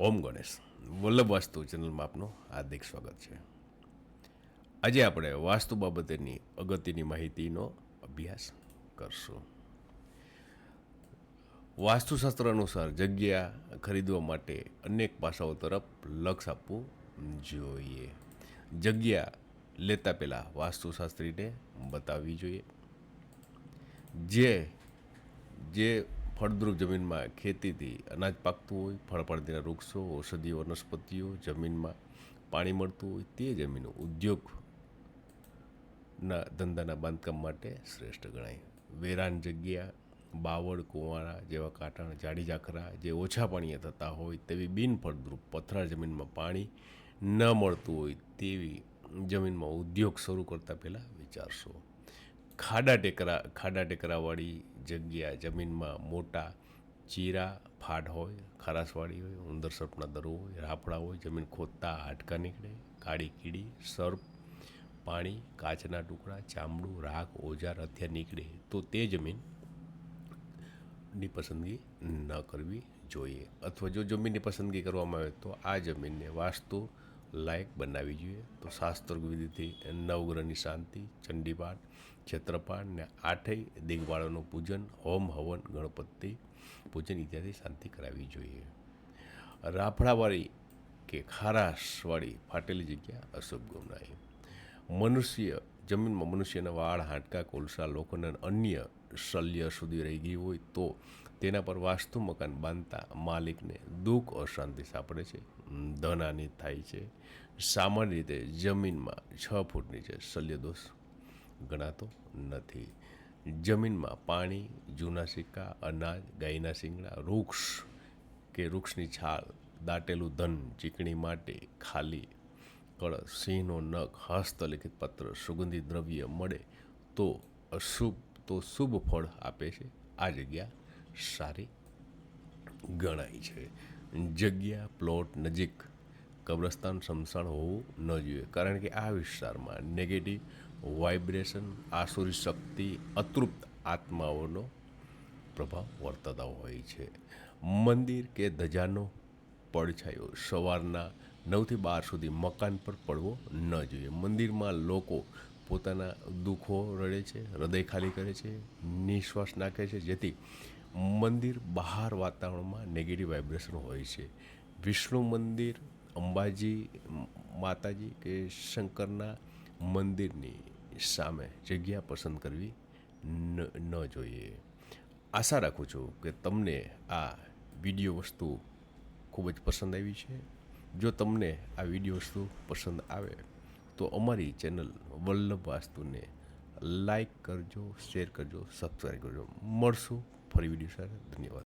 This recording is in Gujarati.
ઓમ ગણેશ. વલ્લભ વાસ્તુ ચેનલમાં આપનું હાર્દિક સ્વાગત છે. આજે આપણે વાસ્તુ બાબતેની અગત્યની માહિતીનો અભ્યાસ કરશું. વાસ્તુશાસ્ત્ર અનુસાર જગ્યા ખરીદવા માટે અનેક પાસાઓ તરફ લક્ષ આપવું જોઈએ. જગ્યા લેતા પહેલાં વાસ્તુશાસ્ત્રીને બતાવવી જોઈએ. જે જે ફળદ્રુપ જમીનમાં ખેતીથી અનાજ પાકતું હોય ફળ વૃક્ષો ઔષધીય વનસ્પતિઓ જમીનમાં પાણી મળતું હોય તે જમીન ઉદ્યોગના ધંધાના બાંધકામ માટે શ્રેષ્ઠ ગણાય. વેરાન જગ્યા, બાવળ, કુંવારા જેવા કાંટાણ જાડી ઝાખરા જે ઓછા પાણીએ થતા હોય તેવી બિનફળદ્રુપ પથરા જમીનમાં પાણી ન મળતું હોય તેવી જમીનમાં ઉદ્યોગ શરૂ કરતાં પહેલાં વિચારશો. ખાડા ટેકરા, ખાડા ટેકરાવાળી જગ્યા જમીનમાં મોટા ચીરા ફાટ હોય, ખારાશવાળી હોય, ઉંદર સર્પના દરો હોય રાફડા હોય, જમીન ખોદતા હાડકા નીકળે, કાળી કીડી, સર્પ, પાણી, કાચના ટુકડા, ચામડું, રાખ, ઓજાર હથિયાર નીકળે તો તે જમીનની પસંદગી ન કરવી જોઈએ. અથવા જો જમીનની પસંદગી કરવામાં આવે તો આ જમીનને વાસ્તુ લાયક બનાવવી જોઈએ. તો શાસ્ત્ર વિધિથી નવગ્રહની શાંતિ, ચંડીપાઠ ક્ષેત્રપાઠ ને આઠેય દિગવાળોનું પૂજન, હોમ, હવન, ગણપતિ પૂજન ઇત્યાદિ શાંતિ કરાવવી જોઈએ. રાફડાવાળી કે ખારાશવાળી ફાટેલી જગ્યા અશુભ ગમનાય મનુષ્ય, જમીનમાં મનુષ્યના વાળ, હાડકા, કોલસા, લોખંડ અને અન્ય શલ્ય સુધી રહી ગઈ હોય તો તેના પર વાસ્તુ મકાન બાંધતા માલિકને દુઃખ અશાંતિ સાંપડે છે. ધનાની થાય છે. સામાન્ય રીતે જમીનમાં છ ફૂટ નીચે શલ્યદોષ ગણાતો નથી. જમીનમાં પાણી, જૂના સિક્કા, અનાજ, ગાયના શિંગડા, વૃક્ષ કે વૃક્ષની છાલ, દાટેલું ધન, ચીકણી માટે, ખાલી કળશ, સિંહનો નખ, હસ્તલિખિત પત્ર, સુગંધિત દ્રવ્ય મળે તો અશુભ તો શુભ ફળ આપે છે. આ જગ્યા સારી ગણાય છે. જગ્યા પ્લોટ નજીક કબ્રસ્તાન સમસાણ હોવું ન જોઈએ. કારણ કે આ વિસ્તારમાં નેગેટિવ વાઇબ્રેશન આસુરી શક્તિ, અતૃપ્ત આત્માઓનો પ્રભાવ વર્તતા હોય છે. મંદિર કે ધજાનો પડછાયો સવારના નવથી બાર સુધી મકાન પર પડવો ન જોઈએ. મંદિરમાં લોકો પોતાના દુઃખો રડે છે, હૃદય ખાલી કરે છે, નિશ્વાસ નાખે છે, જેથી મંદિર બહાર વાતાવરણમાં નેગેટિવ વાઇબ્રેશન હોય છે. વિષ્ણુ મંદિર, અંબાજી, માતાજી કે શંકરના મંદિરની સામે જગ્યા પસંદ કરવી ન જોઈએ. આશા રાખું છું કે તમને આ વીડિયો વસ્તુ ખૂબ જ પસંદ આવી છે. જો તમને આ વીડિયો વસ્તુ પસંદ આવે તો અમારી ચેનલ વલ્લભ વાસ્તુને લાઈક કરજો શેર કરજો સબસ્ક્રાઈબ કરજો. મળશું ફરી વીડિયો સાથે. ધન્યવાદ.